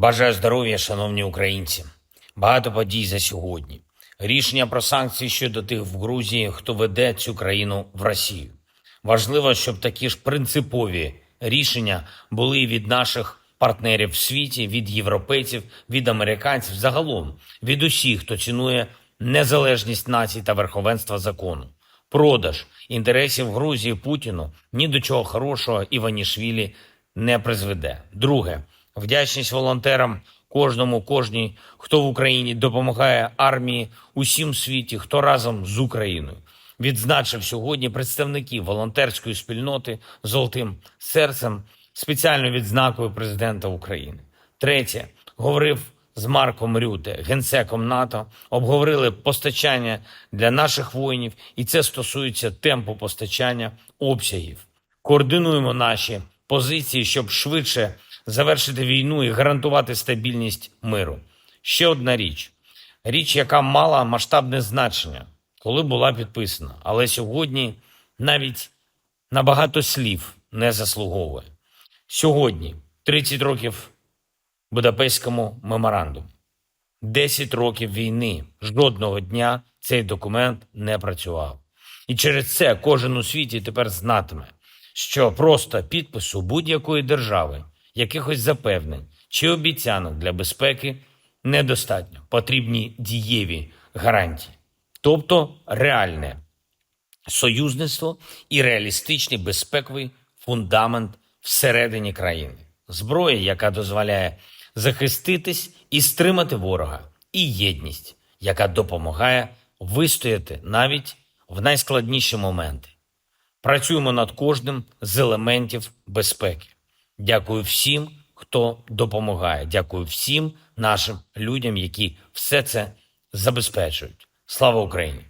Бажаю здоров'я, шановні українці. Багато подій за сьогодні. Рішення про санкції щодо тих в Грузії, хто веде цю країну в Росію. Важливо, щоб такі ж принципові рішення були від наших партнерів в світі, від європейців, від американців, загалом від усіх, хто цінує незалежність націй та верховенства закону. Продаж інтересів Грузії Путіну ні до чого хорошого Іванішвілі не призведе. Друге, вдячність волонтерам, кожному, кожній, хто в Україні допомагає армії усім світі, хто разом з Україною. Відзначив сьогодні представників волонтерської спільноти золотим серцем спеціальною відзнакою президента України. Третє, говорив з Марком Рюте, генсеком НАТО, обговорили постачання для наших воїнів, і це стосується темпу постачання обсягів. Координуємо наші позиції, щоб швидше завершити війну і гарантувати стабільність миру. Ще одна річ, річ, яка мала масштабне значення, коли була підписана, але сьогодні навіть на багато слів не заслуговує. Сьогодні 30 років Будапештському меморандуму. 10 років війни. Жодного дня цей документ не працював. І через це кожен у світі тепер знатиме, що просто підпису будь-якої держави, якихось запевнень чи обіцянок для безпеки недостатньо. Потрібні дієві гарантії, тобто реальне союзництво і реалістичний безпековий фундамент всередині країни, зброя, яка дозволяє захиститись і стримати ворога, і єдність, яка допомагає вистояти навіть в найскладніші моменти. Працюємо над кожним з елементів безпеки. Дякую всім, хто допомагає. Дякую всім нашим людям, які все це забезпечують. Слава Україні!